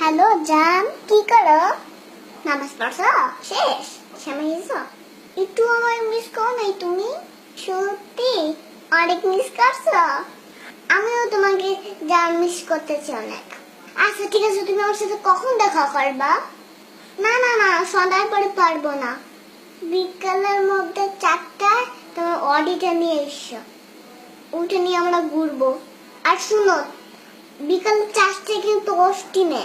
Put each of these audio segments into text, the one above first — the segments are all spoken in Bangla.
হ্যালো, জান, কি করো? নামাজ পড়ছো? শেষ? সময় গেছো একটু আমার মিস করো নাই তুমি? সত্যি? অনেক মিস করছ? আমিও তোমাকে জান মিস করতেছি অনেক। আচ্ছা ঠিক আছে, তুমি আমার সাথে কখন দেখা করবা? না না না, সন্ধ্যার পরে পারব না। বিকালের মধ্যে চারটায় তোমার অডিটা নিয়ে এসো। উঠে নিয়ে আমরা ঘুরবো। আর শুনো, বিকাল চারটে কিন্তু অষ্টিমে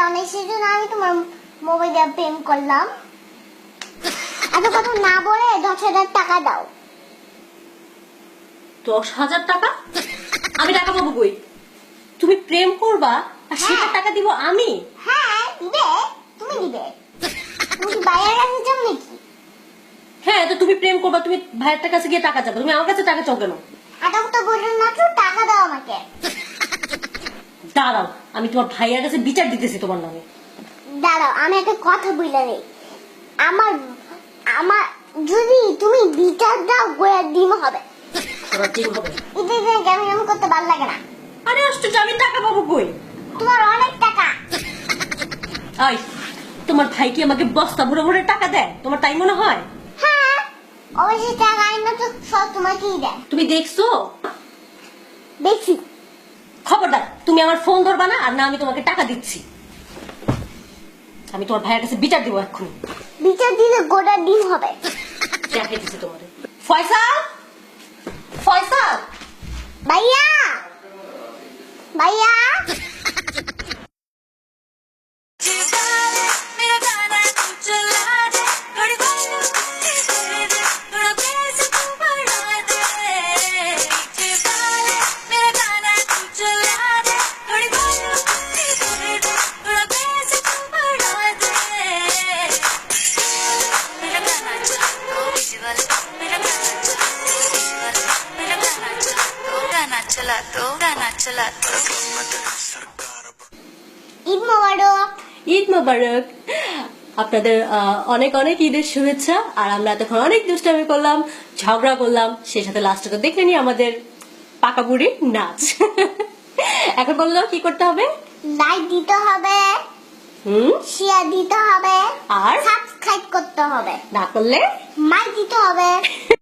দাও না সেই জন্য আমি তোমার মোবাইল প্রেম করলাম। এত কথা না বলে দশ হাজার টাকা দাও। দশ হাজার টাকা? আমি টাকা পাবো কই? তুমি প্রেম করবা আর সেটা হ্যাঁ। টাকা দিব আমি? হ্যাঁ দিবে। তুমি দিবে। তুমি বাইরে কাছে যাও নাকি? হ্যাঁ তো তুমি প্রেম করবা তুমি ভাইয়ের কাছে গিয়ে টাকা চাবো। তুমি আমার কাছে টাকা চাও কেন? এত কথা বললেন না তো টাকা দাও আমাকে। দাঁড়াও। আমি তোমার ভাইয়ের কাছে বিচার দিতেছি তোমার নামে। দাঁড়াও আমি একটা কথা বলে নেই। আমার আমার যদি তুমি বিচার দাও গোয়ার ডিম হবে। দিনে কেমন কেমন করতে ভালো লাগে না। আরে আশ্চর্য আমি টাকা পাবো কই? তোমার অনেক টাকা। আই তোমার ভাই কি আমাকে বস্তা ভরে ভরে টাকা দেয়? তোমার তাই মনে হয়? হ্যাঁ অবশ্যই টাকা আইনা তো সব তোমাকেই দেয়। তুমি দেখছ? দেখছি। খবরদার তুমি আমার ফোন ধরবা না আর না আমি তোমাকে টাকা দিচ্ছি। আমি তোমার ভাইয়ের কাছে বিচার দিব এক্ষুনি। বিচার দিলে গোটা দিন হবে। তোমার? चला तो गाना चला तो ঈদ মোবারক ঈদ মোবারক আপনাদের আহ, অনেক অনেক ঈদের শুভেচ্ছা আর আমরা এতক্ষণ অনেক দুষ্টামি করলাম ঝগড়া করলাম সেই সাথে লাস্টে তো দেখে নি আমাদের পাকা বুড়ি নাচ এখন বললো কি করতে হবে লাইক দিতে হবে হুম শেয়ার দিতে হবে আর? সাবস্ক্রাইব করতে হবে না করলে মাই দিতে হবে